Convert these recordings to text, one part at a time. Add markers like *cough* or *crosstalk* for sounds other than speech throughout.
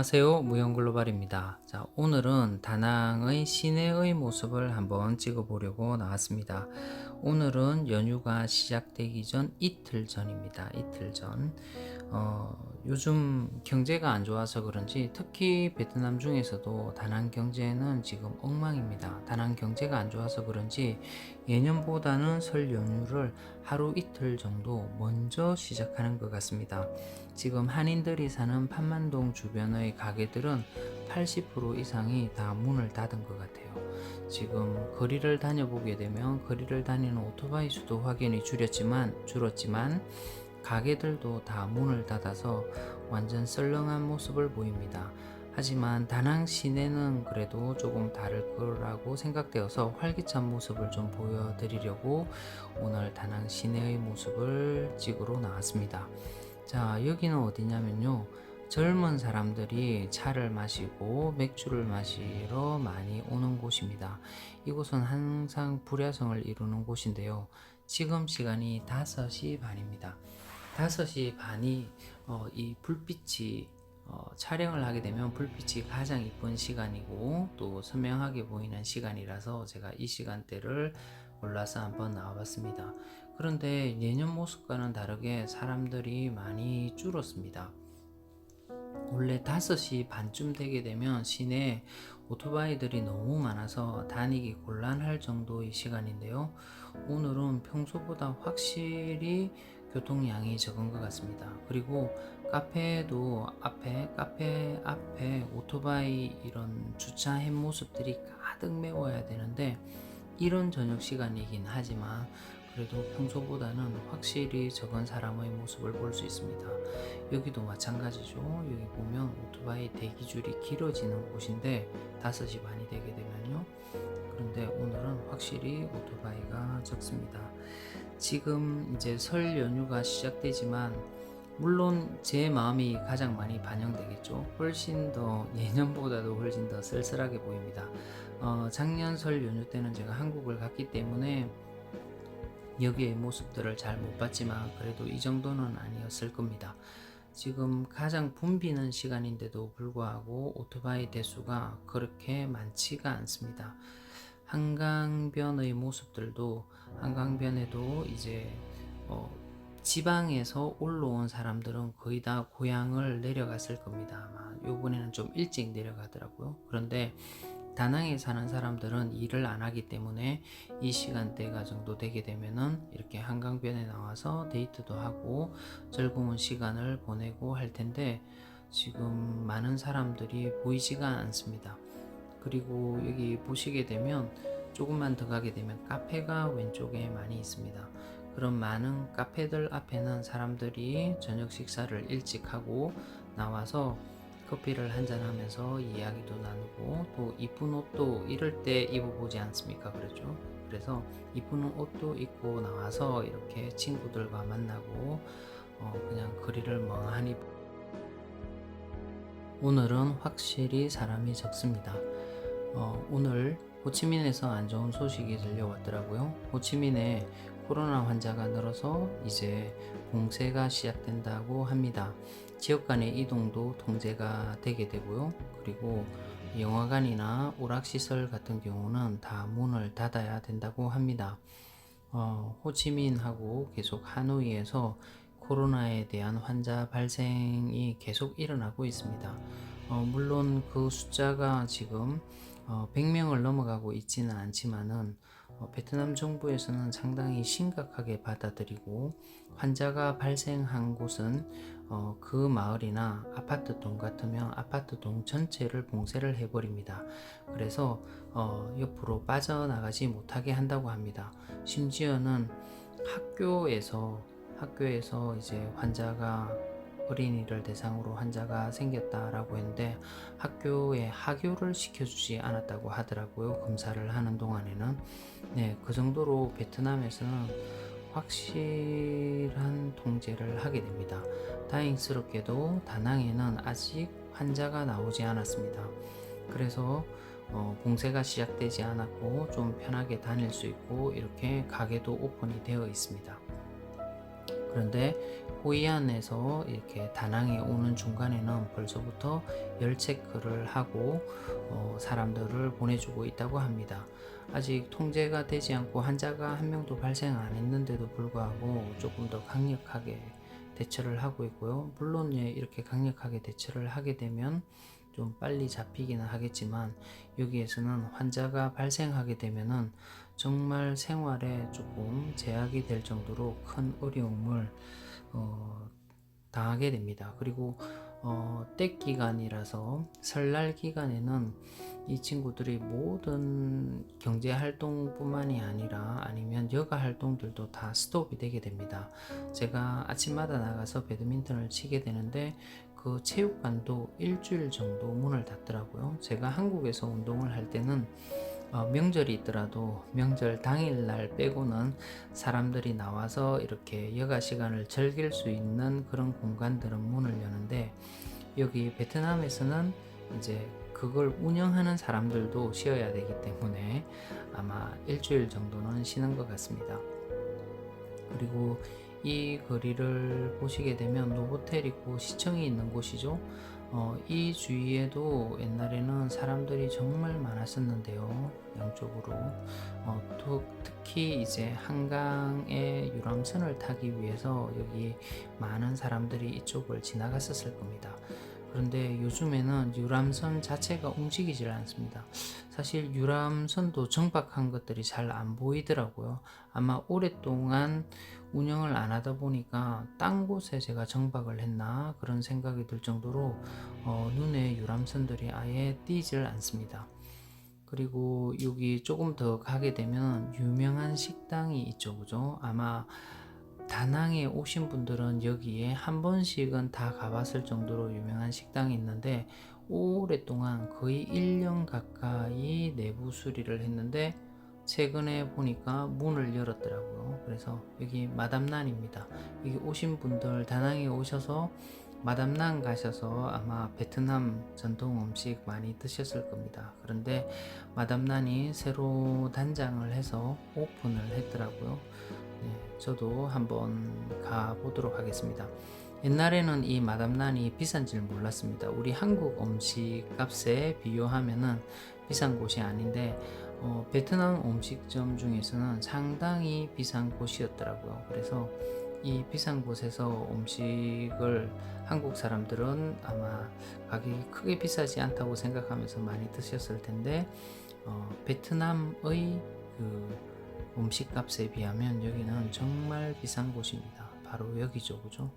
안녕하세요. 무용글로벌입니다. 자, 오늘은 다낭의 시내의 모습을 한번 찍어 보려고 나왔습니다. 오늘은 연휴가 시작되기 전 이틀 전입니다. 이틀 전. 어, 요즘 경제가 안 좋아서 그런지 특히 베트남 중에서도 다낭 경제는 지금 엉망입니다. 다낭 경제가 안 좋아서 그런지 예년보다는 설 연휴를 하루 이틀 정도 먼저 시작하는 것 같습니다. 지금 한인들이 사는 판만동 주변의 가게들은 80% 이상이 다 문을 닫은 것 같아요. 지금 거리를 다녀보게 되면 거리를 다니는 오토바이 수도 확연히 줄였지만 줄었지만 가게들도 다 문을 닫아서 완전 썰렁한 모습을 보입니다. 하지만 다낭 시내는 그래도 조금 다를 거라고 생각되어서 활기찬 모습을 좀 보여드리려고 오늘 다낭 시내의 모습을 찍으러 나왔습니다. 자, 여기는 어디냐면요. 젊은 사람들이 차를 마시고 맥주를 마시러 많이 오는 곳입니다. 이곳은 항상 불야성을 이루는 곳인데요. 지금 시간이 5시 반입니다. 5시 반이 어, 이 불빛이 어, 촬영을 하게 되면 불빛이 가장 이쁜 시간이고 또 선명하게 보이는 시간이라서 제가 이 시간대를 골라서 한번 나와봤습니다. 그런데 예년 모습과는 다르게 사람들이 많이 줄었습니다. 원래 5시 반쯤 되게 되면 시내에 오토바이들이 너무 많아서 다니기 곤란할 정도의 시간인데요. 오늘은 평소보다 확실히 교통량이 적은 것 같습니다. 그리고 카페도 앞에 카페 앞에 오토바이 이런 주차한 모습들이 가득 메워야 되는데 이런 저녁 시간이긴 하지만 그래도 평소보다는 확실히 적은 사람의 모습을 볼 수 있습니다. 여기도 마찬가지죠. 여기 보면 오토바이 대기줄이 길어지는 곳인데 5시 반이 되게 되면요. 그런데 오늘은 확실히 오토바이가 적습니다. 지금 이제 설 연휴가 시작되지만 물론 제 마음이 가장 많이 반영되겠죠. 훨씬 더 *laughs* 예년보다도 훨씬 더 쓸쓸하게 보입니다. 어, 작년 설 연휴 때는 제가 한국을 갔기 때문에 여기의 모습들을 잘 못 봤지만 그래도 이 정도는 아니었을 겁니다. 지금 가장 붐비는 시간인데도 불구하고 오토바이 대수가 그렇게 많지가 않습니다. 한강변의 모습들도 한강변에도 이제 어, 지방에서 올라온 사람들은 거의 다 고향을 내려갔을 겁니다. 아마 요번에는 좀 일찍 내려가더라고요. 그런데 다낭에 사는 사람들은 일을 안 하기 때문에 이 시간대가 정도 되게 되면은 이렇게 한강변에 나와서 데이트도 하고 즐거운 시간을 보내고 할 텐데 지금 많은 사람들이 보이지가 않습니다. 그리고 여기 보시게 되면 조금만 더 가게 되면 카페가 왼쪽에 많이 있습니다. 그런 많은 카페들 앞에는 사람들이 저녁 식사를 일찍 하고 나와서 커피를 한잔 하면서 이야기도 나누고 또 이쁜 옷도 이럴 때 입어보지 않습니까? 그렇죠? 그래서 이쁜 옷도 입고 나와서 이렇게 친구들과 만나고 어 그냥 거리를 멍하니 오늘은 확실히 사람이 적습니다. 어 오늘 호치민에서 안 좋은 소식이 들려왔더라고요. 호치민에 코로나 환자가 늘어서 이제 봉쇄가 시작된다고 합니다. 지역 간의 이동도 통제가 되게 되고요. 그리고 영화관이나 오락시설 같은 경우는 다 문을 닫아야 된다고 합니다. 어, 호치민하고 계속 하노이에서 코로나에 대한 환자 발생이 계속 일어나고 있습니다. 어, 물론 그 숫자가 지금 어, 100명을 넘어가고 있지는 않지만은 어, 베트남 정부에서는 상당히 심각하게 받아들이고 환자가 발생한 곳은 어, 그 마을이나 아파트 동 같으면 아파트 동 전체를 봉쇄를 해버립니다. 그래서 어, 옆으로 빠져나가지 못하게 한다고 합니다. 심지어는 학교에서 학교에서 이제 환자가 어린이를 대상으로 환자가 생겼다라고 했는데 학교에 하교를 시켜주지 않았다고 하더라고요. 검사를 하는 동안에는 네, 그 정도로 베트남에서는 확실한 통제를 하게 됩니다. 다행스럽게도 다낭에는 아직 환자가 나오지 않았습니다. 그래서 어, 봉쇄가 시작되지 않았고 좀 편하게 다닐 수 있고 이렇게 가게도 오픈이 되어 있습니다. 그런데 호이안에서 이렇게 다낭에 오는 중간에는 벌써부터 열 체크를 하고 어, 사람들을 보내주고 있다고 합니다. 아직 통제가 되지 않고 환자가 한 명도 발생 안 했는데도 불구하고 조금 더 강력하게 대처를 하고 있고요. 물론 예, 이렇게 강력하게 대처를 하게 되면 좀 빨리 잡히기는 하겠지만 여기에서는 환자가 발생하게 되면은 정말 생활에 조금 제약이 될 정도로 큰 어려움을 어, 당하게 됩니다. 그리고 어, 때 기간이라서 설날 기간에는 이 친구들이 모든 경제 활동뿐만이 아니라 아니면 여가 활동들도 다 스톱이 되게 됩니다. 제가 아침마다 나가서 배드민턴을 치게 되는데 그 체육관도 일주일 정도 문을 닫더라고요. 제가 한국에서 운동을 할 때는 어, 명절이 있더라도 명절 당일날 빼고는 사람들이 나와서 이렇게 여가 시간을 즐길 수 있는 그런 공간들은 문을 여는데 여기 베트남에서는 이제 그걸 운영하는 사람들도 쉬어야 되기 때문에 아마 일주일 정도는 쉬는 것 같습니다. 그리고 이 거리를 보시게 되면 노보텔이고 시청이 있는 곳이죠. 어, 이 주위에도 옛날에는 사람들이 정말 많았었는데요. 양쪽으로. 어, 또, 특히 이제 한강의 유람선을 타기 위해서 여기 많은 사람들이 이쪽을 지나갔었을 겁니다. 그런데 요즘에는 유람선 자체가 움직이질 않습니다. 사실 유람선도 정박한 것들이 잘 안 보이더라고요. 아마 오랫동안 운영을 안 하다 보니까 딴 곳에 제가 정박을 했나 그런 생각이 들 정도로 어, 눈에 유람선들이 아예 띄질 않습니다. 그리고 여기 조금 더 가게 되면 유명한 식당이 있죠, 그죠? 아마 다낭에 오신 분들은 여기에 한 번씩은 다 가봤을 정도로 유명한 식당이 있는데 오랫동안 거의 1년 가까이 내부 수리를 했는데 최근에 보니까 문을 열었더라고요. 그래서 여기 마담난입니다. 여기 오신 분들 다낭에 오셔서 마담난 가셔서 아마 베트남 전통 음식 많이 드셨을 겁니다. 그런데 마담난이 새로 단장을 해서 오픈을 했더라고요. 네, 저도 한번 가보도록 하겠습니다. 옛날에는 이 마담난이 비싼 줄 몰랐습니다. 우리 한국 음식 값에 비교하면은 비싼 곳이 아닌데 어, 베트남 음식점 중에서는 상당히 비싼 곳이었더라고요. 그래서 이 비싼 곳에서 음식을 한국 사람들은 아마 가격이 크게 비싸지 않다고 생각하면서 많이 드셨을 텐데 어, 베트남의 그 음식 값에 비하면 여기는 정말 비싼 곳입니다. 바로 여기죠, 그죠?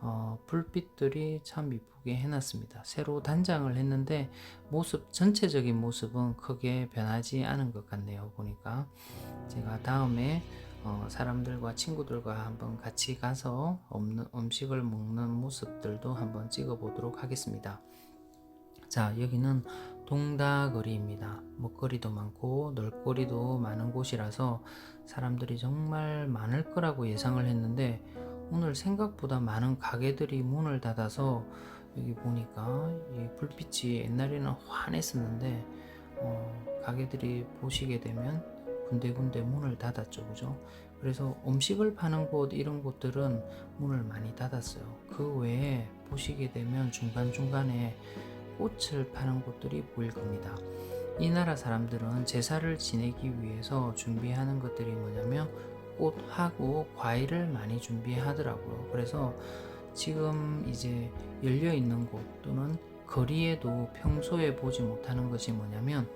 어, 불빛들이 참 이쁘게 해놨습니다. 새로 단장을 했는데 모습 전체적인 모습은 크게 변하지 않은 것 같네요. 보니까 제가 다음에 어, 사람들과 친구들과 한번 같이 가서 없는 음식을 먹는 모습들도 한번 찍어 보도록 하겠습니다. 자, 여기는 동다거리입니다. 먹거리도 많고 놀거리도 많은 곳이라서 사람들이 정말 많을 거라고 예상을 했는데 오늘 생각보다 많은 가게들이 문을 닫아서 여기 보니까 이 불빛이 옛날에는 환했었는데 어, 가게들이 보시게 되면 군데군데 문을 닫았죠, 그죠? 그래서 음식을 파는 곳 이런 곳들은 문을 많이 닫았어요. 그 외에 보시게 되면 중간중간에 꽃을 파는 곳들이 보일 겁니다. 이 나라 사람들은 제사를 지내기 위해서 준비하는 것들이 뭐냐면 꽃하고 과일을 많이 준비하더라고요. 그래서 지금 이제 열려 있는 곳 또는 거리에도 평소에 보지 못하는 것이 뭐냐면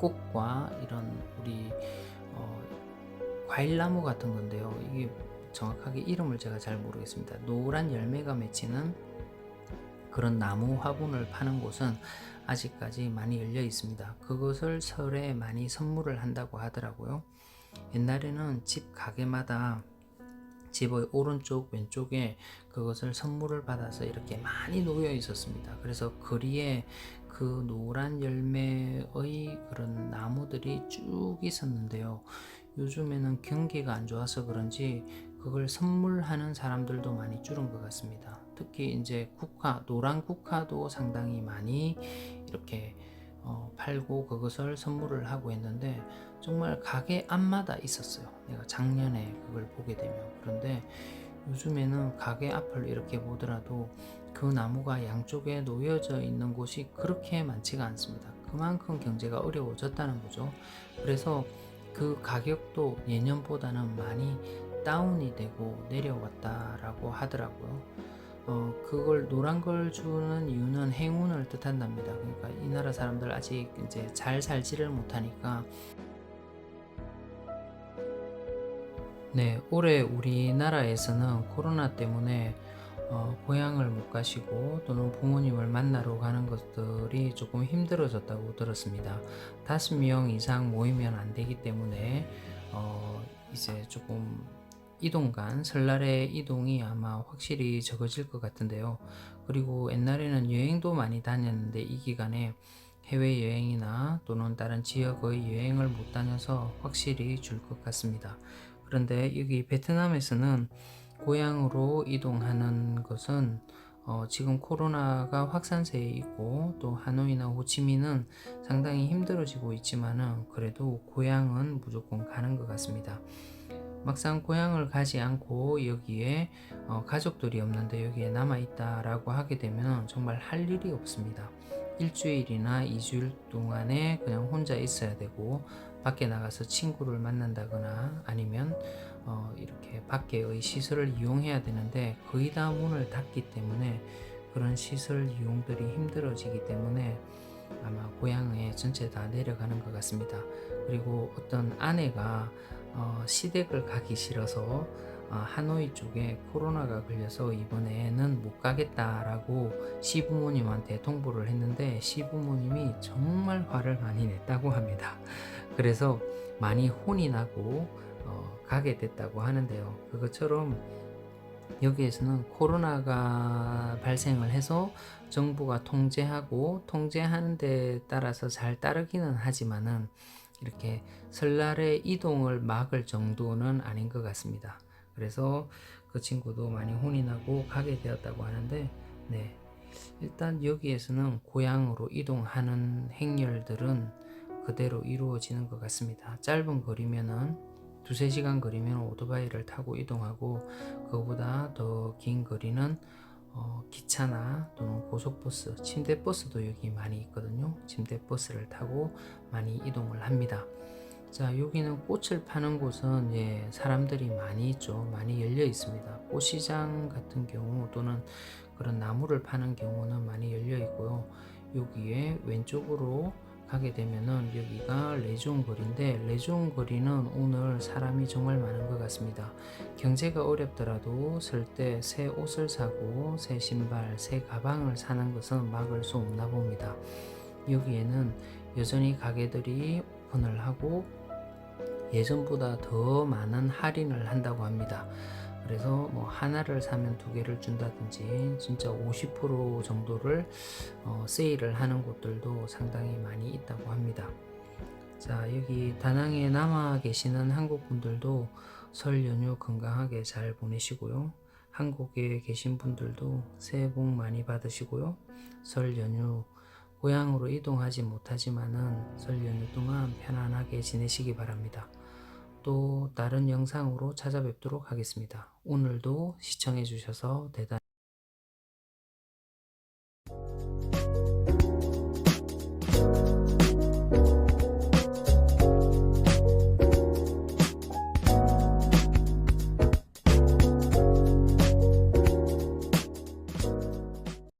꽃과 이런 우리 어, 과일나무 같은 건데요. 이게 정확하게 이름을 제가 잘 모르겠습니다. 노란 열매가 맺히는 그런 나무 화분을 파는 곳은 아직까지 많이 열려 있습니다. 그것을 설에 많이 선물을 한다고 하더라고요. 옛날에는 집 가게마다 집의 오른쪽 왼쪽에 그것을 선물을 받아서 이렇게 많이 놓여 있었습니다. 그래서 거리에 그 노란 열매의 그런 나무들이 쭉 있었는데요. 요즘에는 경기가 안 좋아서 그런지 그걸 선물하는 사람들도 많이 줄은 것 같습니다. 특히 이제 국화, 노란 국화도 상당히 많이 이렇게 어, 팔고 그것을 선물을 하고 했는데 정말 가게 앞마다 있었어요. 내가 작년에 그걸 보게 되면 그런데 요즘에는 가게 앞을 이렇게 보더라도 그 나무가 양쪽에 놓여져 있는 곳이 그렇게 많지가 않습니다. 그만큼 경제가 어려워졌다는 거죠. 그래서 그 가격도 예년보다는 많이 다운이 되고 내려왔다라고 하더라고요. 어, 그걸 노란 걸 주는 이유는 행운을 뜻한답니다. 그러니까 이 나라 사람들 아직 이제 잘 살지를 못하니까 네, 올해 우리나라에서는 코로나 때문에 어, 고향을 못 가시고 또는 부모님을 만나러 가는 것들이 조금 힘들어졌다고 들었습니다. 다섯 명 이상 모이면 안 되기 때문에 어, 이제 조금 이동 간 설날의 이동이 아마 확실히 적어질 것 같은데요. 그리고 옛날에는 여행도 많이 다녔는데 이 기간에 해외 여행이나 또는 다른 지역의 여행을 못 다녀서 확실히 줄 것 같습니다. 그런데 여기 베트남에서는 고향으로 이동하는 것은 어, 지금 코로나가 확산세에 있고 또 하노이나 호치민은 상당히 힘들어지고 있지만은 그래도 고향은 무조건 가는 것 같습니다. 막상 고향을 가지 않고 여기에 어, 가족들이 없는데 여기에 남아 있다라고 하게 되면 정말 할 일이 없습니다. 일주일이나 이주일 동안에 그냥 혼자 있어야 되고 밖에 나가서 친구를 만난다거나 아니면 어, 이렇게 밖에의 시설을 이용해야 되는데 거의 다 문을 닫기 때문에 그런 시설 이용들이 힘들어지기 때문에 아마 고향에 전체 다 내려가는 것 같습니다. 그리고 어떤 아내가 어, 시댁을 가기 싫어서 어, 하노이 쪽에 코로나가 걸려서 이번에는 못 가겠다라고 시부모님한테 통보를 했는데 시부모님이 정말 화를 많이 냈다고 합니다. 그래서 많이 혼이 나고 어, 가게 됐다고 하는데요. 그것처럼 여기에서는 코로나가 발생을 해서 정부가 통제하고 통제하는 데 따라서 잘 따르기는 하지만은 이렇게 설날의 이동을 막을 정도는 아닌 것 같습니다. 그래서 그 친구도 많이 혼이 나고 가게 되었다고 하는데, 네. 일단 여기에서는 고향으로 이동하는 행렬들은 그대로 이루어지는 것 같습니다. 짧은 거리면은 두세 시간 거리면 오토바이를 타고 이동하고 그거보다 더 긴 거리는 어, 기차나 또는 고속버스, 침대버스도 여기 많이 있거든요. 침대버스를 타고 많이 이동을 합니다. 자, 여기는 꽃을 파는 곳은 예, 사람들이 많이 있죠. 많이 열려 있습니다. 꽃시장 같은 경우 또는 그런 나무를 파는 경우는 많이 열려 있고요. 여기에 왼쪽으로 가게 되면은 여기가 레종 거리인데 레종 거리는 오늘 사람이 정말 많은 것 같습니다. 경제가 어렵더라도 설 때 새 옷을 사고 새 신발, 새 가방을 사는 것은 막을 수 없나 봅니다. 여기에는 여전히 가게들이 오픈을 하고 예전보다 더 많은 할인을 한다고 합니다. 그래서 뭐 하나를 사면 두 개를 준다든지 진짜 50% 정도를 어, 세일을 하는 곳들도 상당히 많이 있다고 합니다. 자 여기 다낭에 남아 계시는 한국 분들도 설 연휴 건강하게 잘 보내시고요. 한국에 계신 분들도 새해 복 많이 받으시고요. 설 연휴 고향으로 이동하지 못하지만은 설 연휴 동안 편안하게 지내시기 바랍니다. 또 다른 영상으로 찾아뵙도록 하겠습니다. 오늘도 시청해 주셔서 대단히